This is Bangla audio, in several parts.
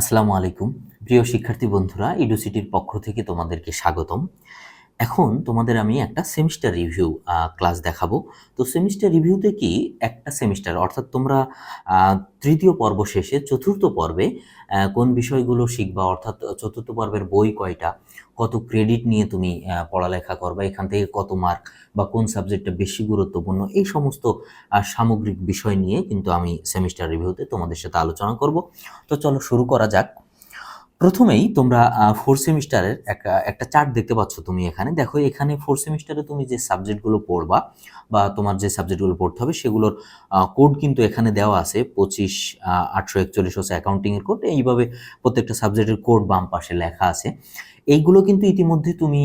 আসসালামু আলাইকুম। প্রিয় শিক্ষার্থী বন্ধুরা ইডুসিটির পক্ষ থেকে তোমাদেরকে স্বাগতম। এখন তোমাদের আমি একটা সেমিস্টার রিভিউ ক্লাস দেখাবো। তো সেমিস্টার রিভিউতে কি? একটা সেমিস্টার অর্থাৎ তোমরা তৃতীয় পর্ব শেষে চতুর্থ পর্বে কোন বিষয়গুলো শিখবা, অর্থাৎ চতুর্থ পর্বের বই কয়টা, কত ক্রেডিট নিয়ে তুমি পড়ালেখা করবা, এখান থেকে কত মার্ক বা কোন সাবজেক্টটা বেশি গুরুত্বপূর্ণ, এই সমস্ত সামগ্রিক বিষয় নিয়ে কিন্তু আমি সেমিস্টার রিভিউতে তোমাদের সাথে আলোচনা করব। তো চলো শুরু করা যাক। প্রথমেই তোমরা ফোর সেমিস্টারের একটা একটা চার্ট দেখতে পাচ্ছ তুমি এখানে। দেখো, এখানে ফোর সেমিস্টারে তুমি যে সাবজেক্টগুলো পড়বা বা তোমার যে সাবজেক্টগুলো পড়তে হবে সেগুলোর কোড কিন্তু এখানে দেওয়া আছে। পঁচিশ আটশো একচল্লিশ হচ্ছে অ্যাকাউন্টিংয়ের কোড এইভাবে প্রত্যেকটা সাবজেক্টের কোড বাম পাশে লেখা আছে। এইগুলো কিন্তু ইতিমধ্যে তুমি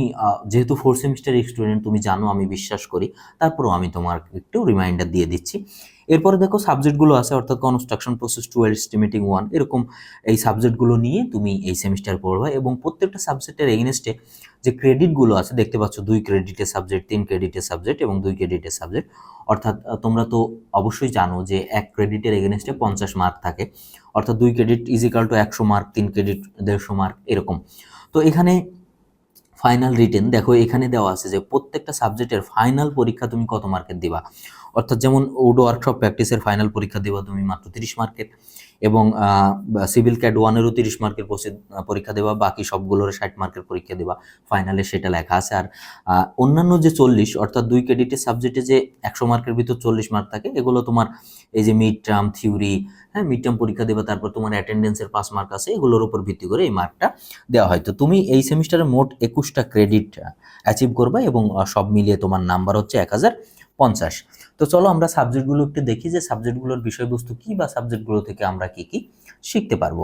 যেহেতু ফোর সেমিস্টার স্টুডেন্ট তুমি জানো, আমি বিশ্বাস করি। তারপরেও আমি তোমার একটু রিমাইন্ডার দিয়ে দিচ্ছি। এরপরে দেখো সাবজেক্টগুলো আছে, অর্থাৎ construction process two estimating one এরকম এই সাবজেক্টগুলো নিয়ে তুমি এই সেমিস্টার পড়বা এবং প্রত্যেকটা সাবজেক্টের এগেনস্টে যে ক্রেডিটগুলো আছে, দেখতে পাচ্ছ দুই ক্রেডিটের সাবজেক্ট তিন ক্রেডিটের সাবজেক্ট এবং দুই ক্রেডিটের সাবজেক্ট অর্থাৎ তোমরা তো অবশ্যই জানো যে এক ক্রেডিটের এগেনস্টে পঞ্চাশ মার্ক থাকে। অর্থাৎ দুই ক্রেডিট ইজিক্যাল টু একশো মার্ক তিন ক্রেডিট দেড়শো মার্ক এরকম। তো এখানে ফাইনাল রিটেন দেখো এখানে দেওয়া আছে যে প্রত্যেকটা সাবজেক্টের ফাইনাল পরীক্ষা তুমি কত মার্কের দিবা? অর্থাৎ যেমন উডো ওয়ার্কশপ প্র্যাকটিসের ফাইনাল পরীক্ষা দেবা তুমি মাত্র তিরিশ মার্কের এবং সিভিল ক্যাড ওয়ানেরও তিরিশ মার্কের পরীক্ষা দেবা বাকি সবগুলোর ষাট মার্কের পরীক্ষা দেবা ফাইনালে সেটা লেখা আছে। আর অন্যান্য যে চল্লিশ, অর্থাৎ দুই ক্রেডিটের সাবজেক্টে যে একশো মার্কের ভিতর চল্লিশ মার্ক থাকে, এগুলো তোমার এই যে মিড টার্ম থিওরি হ্যাঁ মিড টার্ম পরীক্ষা দেবা তারপর তোমার অ্যাটেন্ডেন্সের পাঁচ মার্ক আছে, এগুলোর উপর ভিত্তি করে এই মার্কটা দেওয়া হয়। তো তুমি এই সেমিস্টারে মোট একুশটা ক্রেডিট অ্যাচিভ করবা এবং সব মিলিয়ে তোমার নাম্বার হচ্ছে এক হাজার পঞ্চাশ। তো চলো আমরা সাবজেক্টগুলো একটু দেখি যে সাবজেক্টগুলোর বিষয়বস্তু কি বা সাবজেক্টগুলো থেকে আমরা কি কি শিখতে পারব।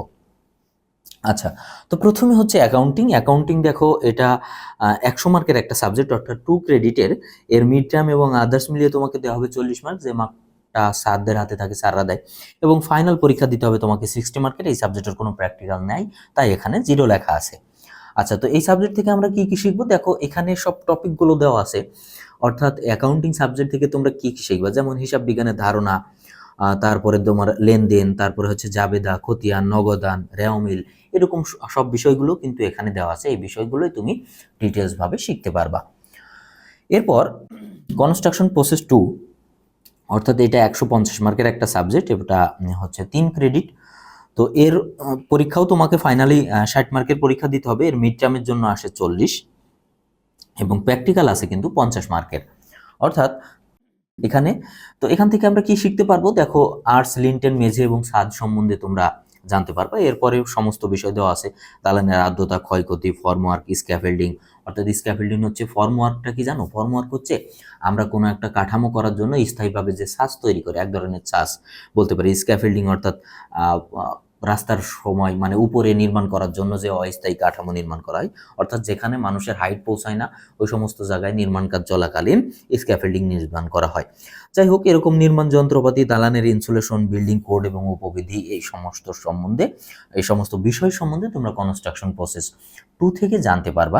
আচ্ছা তো প্রথমে হচ্ছে অ্যাকাউন্টিং অ্যাকাউন্টিং দেখো এটা একশো মার্কের একটা সাবজেক্ট অর্থাৎ টু ক্রেডিটের এর। মিড টার্ম এবং আদার্স মিলিয়ে তোমাকে দেওয়া হবে চল্লিশ মার্ক, যে মার্কটা স্যারদের হাতে থাকে, স্যাররা দেয়। এবং ফাইনাল পরীক্ষা দিতে হবে তোমাকে সিক্সটি মার্কের, এই সাবজেক্টের কোনো প্র্যাকটিক্যাল নেই, তাই এখানে জিরো লেখা আছে। আচ্ছা তো এই সাবজেক্ট থেকে আমরা কি কি শিখব? দেখো, এখানে সব টপিকগুলো দেওয়া আছে। অর্থাৎ অ্যাকাউন্টিং সাবজেক্ট থেকে তোমরা কি কি শিখবা? যেমন হিসাব বিজ্ঞানের ধারণা তারপরে তোমার লেনদেন, তারপরে হচ্ছে জাবেদা, খতিয়ান, নগদান রেওমিল এরকম সব বিষয়গুলো কিন্তু এখানে দেওয়া আছে। এই বিষয়গুলোই তুমি ডিটেলস ভাবে শিখতে পারবা। এরপর কনস্ট্রাকশন প্রসেস টু অর্থাৎ এটা একশো পঞ্চাশ মার্কের একটা সাবজেক্ট এটা হচ্ছে তিন ক্রেডিট তো এর পরীক্ষাও তোমাকে ফাইনালি ষাট মার্কের পরীক্ষা দিতে হবে। এর মিড টার্মের জন্য আসে চল্লিশ। এবং প্র্যাকটিক্যাল আছে কিন্তু পঞ্চাশ মার্কের। অর্থাৎ এখানে, তো এখান থেকে আমরা কি শিখতে পারব? দেখো আর্টস লিন্টেন মেঝে এবং স্বাদ সম্বন্ধে তোমরা জানতে পারবা। এরপরে সমস্ত বিষয় দেওয়া আছে। দালানের আর্দ্রতা, ক্ষয়ক্ষতি ফর্মওয়ার্ক স্ক্যাফেল্ডিং অর্থাৎ স্ক্যাফেল্ডিং হচ্ছে ফর্মওয়ার্কটা কি জানো? ফর্মওয়ার্ক হচ্ছে আমরা কোনো একটা কাঠামো করার জন্য স্থায়ীভাবে যে ছাঁচ তৈরি করে, এক ধরনের ছাঁচ বলতে পারি। স্ক্যাফেল্ডিং অর্থাৎ রাস্তার সময় মানে উপরে নির্মাণ করার জন্য যে অস্থায়ী কাঠামো নির্মাণ করা হয়, অর্থাৎ যেখানে মানুষের হাইট পৌঁছায় না, ওই সমস্ত জায়গায় নির্মাণ কাজ চলাকালীন স্ক্যাফেল্ডিং নির্মাণ করা হয়। যাই হোক, এরকম নির্মাণ যন্ত্রপাতি, দালানের ইনসুলেশন বিল্ডিং কোড এবং উপবিধি, এই সমস্ত সম্বন্ধে, এই সমস্ত বিষয় সম্বন্ধে তোমরা কনস্ট্রাকশন প্রসেস টু থেকে জানতে পারবা।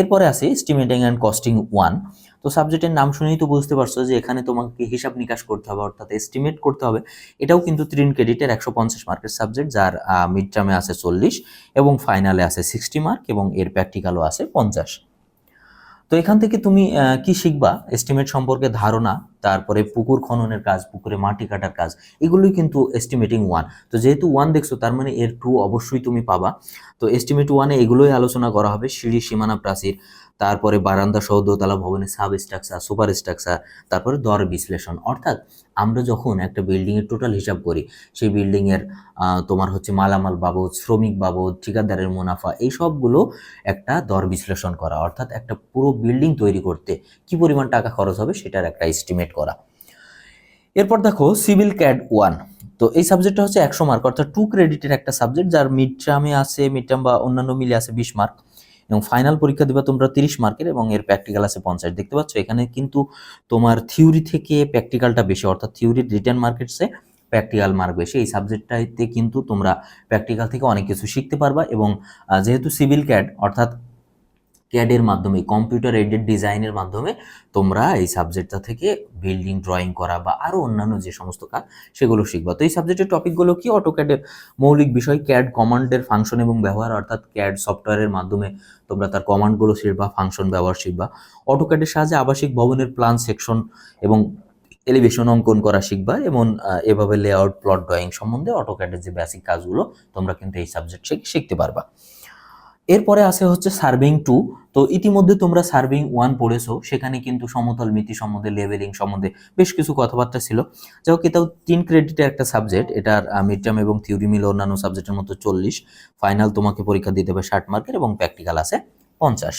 এরপরে আছে এস্টিমেটিং অ্যান্ড কস্টিং ওয়ান তো সাবজেক্টের নাম শুনেই তো বুঝতে পারছ যে এখানে তোমাকে হিসাব নিকাশ করতে হবে, অর্থাৎ এস্টিমেট করতে হবে। এটাও কিন্তু তিন ক্রেডিটের একশো পঞ্চাশ মার্কের সাবজেক্ট যার মিড টার্মে আছে চল্লিশ এবং ফাইনালে আছে সিক্সটি মার্ক এবং এর প্র্যাকটিক্যালও আছে পঞ্চাশ। তো এখান থেকে তুমি কি শিখবা? এস্টিমেট সম্পর্কে ধারণা তারপরে পুকুর খননের কাজ, পুকুরে মাটি কাটার কাজ, এগুলোই কিন্তু এস্টিমেটিং ওয়ান তো যেহেতু ওয়ান দেখছ, তার মানে এর টু অবশ্যই তুমি পাবা। তো এস্টিমেট ওয়ানে এগুলোই আলোচনা করা হবে, সিঁড়ি, সীমানা প্রাচীর, তারপরে বারান্দা সহ দোতলা ভবনের সাব স্ট্রাকচার সুপার স্ট্রাকচার তারপরে দর বিশ্লেষণ। অর্থাৎ আমরা যখন একটা বিল্ডিংয়ের টোটাল হিসাব করি, সেই বিল্ডিংয়ের তোমার হচ্ছে মালামাল বাবদ, শ্রমিক বাবদ, ঠিকাদারের মুনাফা, এই সবগুলো একটা দর বিশ্লেষণ করা। অর্থাৎ একটা পুরো বিল্ডিং তৈরি করতে কি পরিমাণ টাকা খরচ হবে, সেটার একটা এস্টিমেট করা। এরপর দেখো সিভিল ক্যাড ওয়ান তো এই সাবজেক্টটা হচ্ছে একশো মার্ক অর্থাৎ টু ক্রেডিটের একটা সাবজেক্ট যার মিড টার্মে আছে মিড টার্ম বা অন্যান্য মিলে আছে বিশ মার্ক এবং ফাইনাল পরীক্ষা দিবা তোমরা তিরিশ মার্কের এবং এর প্র্যাকটিক্যাল আছে পঞ্চাশ। দেখতে পাচ্ছ এখানে কিন্তু তোমার থিওরি থেকে প্র্যাকটিক্যালটা বেশি, অর্থাৎ থিওরির রিটার্ন মার্কেটসে প্র্যাকটিক্যাল মার্ক বেশি। এই সাবজেক্টটাতে কিন্তু তোমরা প্র্যাকটিক্যাল থেকে অনেক কিছু শিখতে পারবা এবং যেহেতু সিভিল ক্যাড অর্থাৎ ক্যাডের মাধ্যমে কম্পিউটার এডেড ডিজাইনের মাধ্যমে তোমরা এই সাবজেক্টটা থেকে বিল্ডিং ড্রয়িং করা বা আরও অন্যান্য যে সমস্ত কাজ সেগুলো শিখবা। তো এই সাবজেক্টের টপিকগুলো কি? অটোক্যাডের মৌলিক বিষয় ক্যাড কমান্ডের ফাংশন এবং ব্যবহার, অর্থাৎ ক্যাড সফটওয়্যারের মাধ্যমে তোমরা তার কমান্ডগুলো শিখবা ফাংশন ব্যবহার শিখবা। অটোক্যাডের সাহায্যে আবাসিক ভবনের প্ল্যান সেকশন এবং এলিভেশন অঙ্কন করা শিখবা এবং এভাবে লেআউট প্লট ড্রয়িং সম্বন্ধে অটোক্যাডের যে বেসিক কাজগুলো তোমরা কিন্তু এই সাবজেক্ট শিখতে পারবা। এরপরে আছে হচ্ছে সার্ভিং টু। তো ইতিমধ্যে তোমরা সার্ভিং ওয়ান পড়েছো, সেখানে কিন্তু সমতল মিতি সম্বন্ধে, লেভেলিং সম্বন্ধে বেশ কিছু কথাবার্তা ছিল। যাই হোক, এটাও তিন ক্রেডিটের একটা সাবজেক্ট এটার মিড টার্ম এবং থিওরি মিল অন্যান্য সাবজেক্টের মতো চল্লিশ। ফাইনাল তোমাকে পরীক্ষা দিতে হবে ষাট মার্কের এবং প্র্যাকটিক্যাল আছে পঞ্চাশ।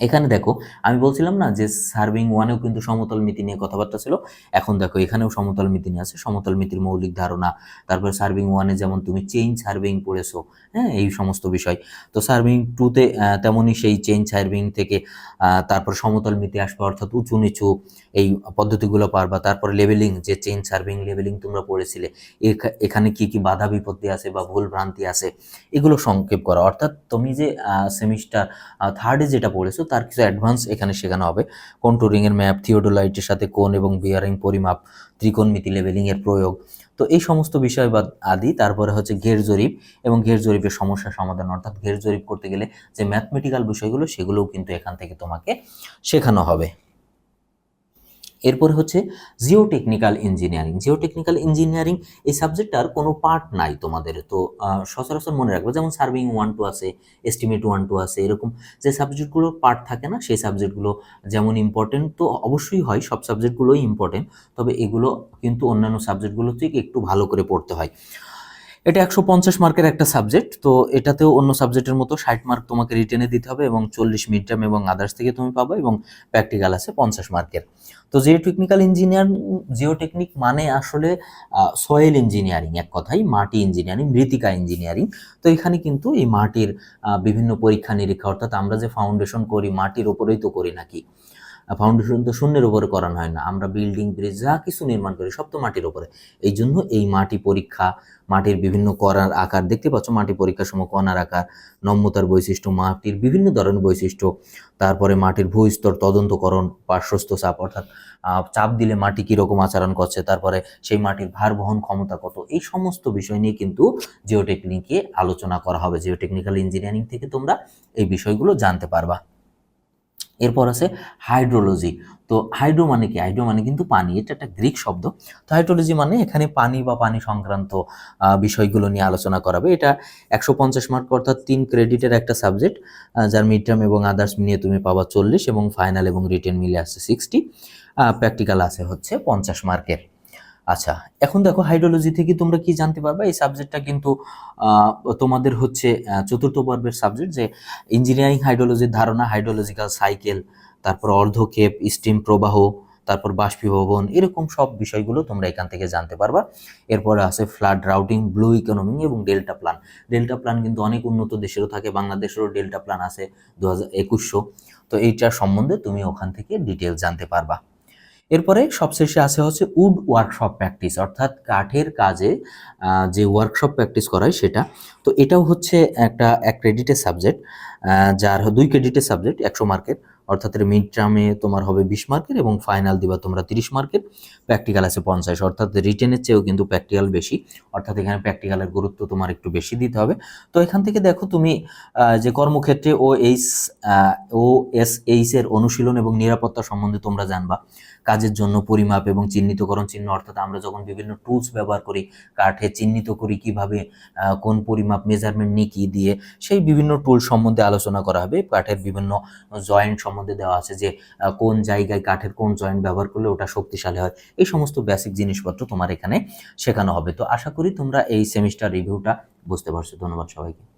এখানে দেখো, আমি বলছিলাম না যে সার্ভিং ওয়ানেও কিন্তু সমতল মিতি নিয়ে কথাবার্তা ছিল। এখন দেখো, এখানেও সমতল মিতি নিয়ে আছে। সমতল মিতির মৌলিক ধারণা, তারপর সার্ভিং ওয়ানে যেমন তুমি চেইন সার্ভিং পড়েছো হ্যাঁ এই সমস্ত বিষয়। তো সার্ভিং টুতে তেমনই সেই চেইন সার্ভিং থেকে তারপর সমতল মিতি আসবে, অর্থাৎ উঁচু নিচু এই পদ্ধতিগুলো পারবা। তারপর লেভেলিং যে চেইন সার্ভিং লেভেলিং তোমরা পড়েছিলে এখানে কি কি বাধা বিপত্তি আছে বা ভুল ভ্রান্তি আছে, এগুলো সংক্ষেপ করা। অর্থাৎ তুমি যে সেমিস্টার থার্ডে যেটা পড়েছো তার কিছু অ্যাডভান্স এখানে শেখানো হবে। কন্ট্রোলিং এর ম্যাপ থিওডোলাইটের সাথে কোন এবং বিয়ারিং পরিমাপ, ত্রিকোণমিতি লেভেলিংয়ের প্রয়োগ। তো এই সমস্ত বিষয় বা আদি, তারপরে হচ্ছে ঘের জরিপ এবং ঘের জরিপের সমস্যা সমাধান, অর্থাৎ ঘের জরিপ করতে গেলে যে ম্যাথমেটিক্যাল বিষয়গুলো, সেগুলোও কিন্তু এখান থেকে তোমাকে শেখানো হবে। এরপরে হচ্ছে geotechnical engineering geotechnical engineering এই সাবজেক্টটার কোনো পার্ট নাই তোমাদের। তো সচরাচর মনে রাখবে, যেমন সার্ভিং ওয়ান টু আছে এস্টিমেট ওয়ান টু আছে, এরকম যে সাবজেক্টগুলো পার্ট থাকে না, সেই সাবজেক্টগুলো যেমন ইম্পর্টেন্ট তো অবশ্যই হয়, সব সাবজেক্টগুলোই ইম্পর্টেন্ট তবে এগুলো কিন্তু অন্যান্য সাবজেক্টগুলো থেকে একটু ভালো করে পড়তে হয়। এটা একশো পঞ্চাশ মার্কের একটা সাবজেক্ট তো এটাতেও অন্য সাবজেক্টের মতো ষাট মার্ক তোমাকে রিটেনে দিতে হবে এবং চল্লিশ মিড টার্ম এবং আদার্স থেকে তুমি পাবে এবং প্র্যাকটিক্যাল আছে পঞ্চাশ মার্কের। তো geotechnical engineer geo technique মানে আসলে সয়েল ইঞ্জিনিয়ারিং এক কথাই, মাটি ইঞ্জিনিয়ারিং মৃত্তিকা ইঞ্জিনিয়ারিং তো এখানে কিন্তু এই মাটির বিভিন্ন পরীক্ষা নিরীক্ষা অর্থাৎ আমরা যে ফাউন্ডেশন করি, মাটির ওপরেই তো করি নাকি? ফাউন্ডেশন তো শূন্যের উপরে করানো হয় না। আমরা বিল্ডিং ব্রিজ যা কিছু নির্মাণ করি সব তো মাটির উপরে। এই জন্য এই মাটি পরীক্ষা, মাটির বিভিন্ন করার আকার, দেখতে পাচ্ছ মাটি পরীক্ষার সময় কণার আকার, নম্যতার বৈশিষ্ট্য, মাটির বিভিন্ন ধরনের বৈশিষ্ট্য, তারপরে মাটির ভূস্তর তদন্তকরণ, পার্শ্বস্থ চাপ, অর্থাৎ চাপ দিলে মাটি কীরকম আচরণ করছে, তারপরে সেই মাটির ভার বহন ক্ষমতা কত, এই সমস্ত বিষয় নিয়ে কিন্তু জিওটেকনিকে আলোচনা করা হবে। জিওটেকনিক্যাল ইঞ্জিনিয়ারিং থেকে তোমরা এই বিষয়গুলো জানতে পারবা। এরপর আছে হাইড্রোলজি তো হাইড্রো মানে কি? হাইড্রো মানে কিন্তু পানি, এটা একটা গ্রিক শব্দ। তো হাইড্রোলজি মানে এখানে পানি বা পানি সংক্রান্ত বিষয়গুলো নিয়ে আলোচনা করাবে এটা একশো পঞ্চাশ মার্ক অর্থাৎ তিন ক্রেডিটের একটা সাবজেক্ট যার মিড টার্ম এবং আদার্স নিয়ে তুমি পাবা চল্লিশ এবং ফাইনাল এবং রিটেন মিলে আসছে সিক্সটি প্র্যাকটিক্যাল আছে হচ্ছে পঞ্চাশ মার্কের আচ্ছা এখন দেখো হাইড্রোলজি থেকে তোমরা কি জানতে পারবে? এই সাবজেক্টটা কিন্তু তোমাদের হচ্ছে চতুর্থ পর্বের সাবজেক্ট যে ইঞ্জিনিয়ারিং হাইড্রোলজির ধারণা হাইড্রোলজিক্যাল সাইকেল তারপর অর্ধক্ষেপ স্টিম প্রবাহ, তারপর বাষ্পীভবন, এরকম সব বিষয়গুলো তোমরা এখান থেকে জানতে পারবা। এরপরে আছে ফ্লাড রাউটিং ব্লু ইকোনমি এবং ডেল্টা প্ল্যান ডেল্টা প্ল্যান কিন্তু অনেক উন্নত দেশেরও থাকে, বাংলাদেশেরও ডেল্টা প্ল্যান আছে দু তো এইটার সম্বন্ধে তুমি ওখান থেকে ডিটেলস জানতে পারবা। এরপরে সবশেষে আছে হচ্ছে উড ওয়ার্কশপ প্র্যাকটিস, অর্থাৎ কাঠের কাজে যে ওয়ার্কশপ প্র্যাকটিস করা হয় সেটা। তো এটাও হচ্ছে একটা এক ক্রেডিটের সাবজেক্ট যার দুই ক্রেডিটের সাবজেক্ট একশো মার্কের অর্থাৎ মিড টার্মে তোমার হবে বিশ মার্কের এবং ফাইনাল দিবা তোমরা তিরিশ মার্কের প্র্যাকটিক্যাল আছে পঞ্চাশ, অর্থাৎ রিটেনের চেয়েও কিন্তু প্র্যাকটিক্যাল বেশি, অর্থাৎ এখানে প্র্যাকটিক্যালের গুরুত্ব তোমার একটু বেশি দিতে হবে। তো এখান থেকে দেখো তুমি যে কর্মক্ষেত্রে O H O S H এর অনুশীলন এবং নিরাপত্তা সম্বন্ধে তোমরা জানবা। কাজের জন্য পরিমাপ এবং চিহ্নিতকরণ চিহ্ন, অর্থাৎ আমরা যখন বিভিন্ন টুলস ব্যবহার করি, কাঠে চিহ্নিত করি কীভাবে কোন পরিমাপ মেজারমেন্ট নিয়ে কী দিয়ে, সেই বিভিন্ন টুল সম্বন্ধে আলোচনা করা হবে। কাঠের বিভিন্ন জয়েন্ট সম্বন্ধে দেওয়া আছে যে কোন জায়গায় কাঠের কোন জয়েন্ট ব্যবহার করলে ওটা শক্তিশালী হয়। এই সমস্ত বেসিক জিনিসপত্র তোমার এখানে শেখানো হবে। তো আশা করি তোমরা এই সেমিস্টার রিভিউটা বুঝতে পারছ। ধন্যবাদ সবাইকে।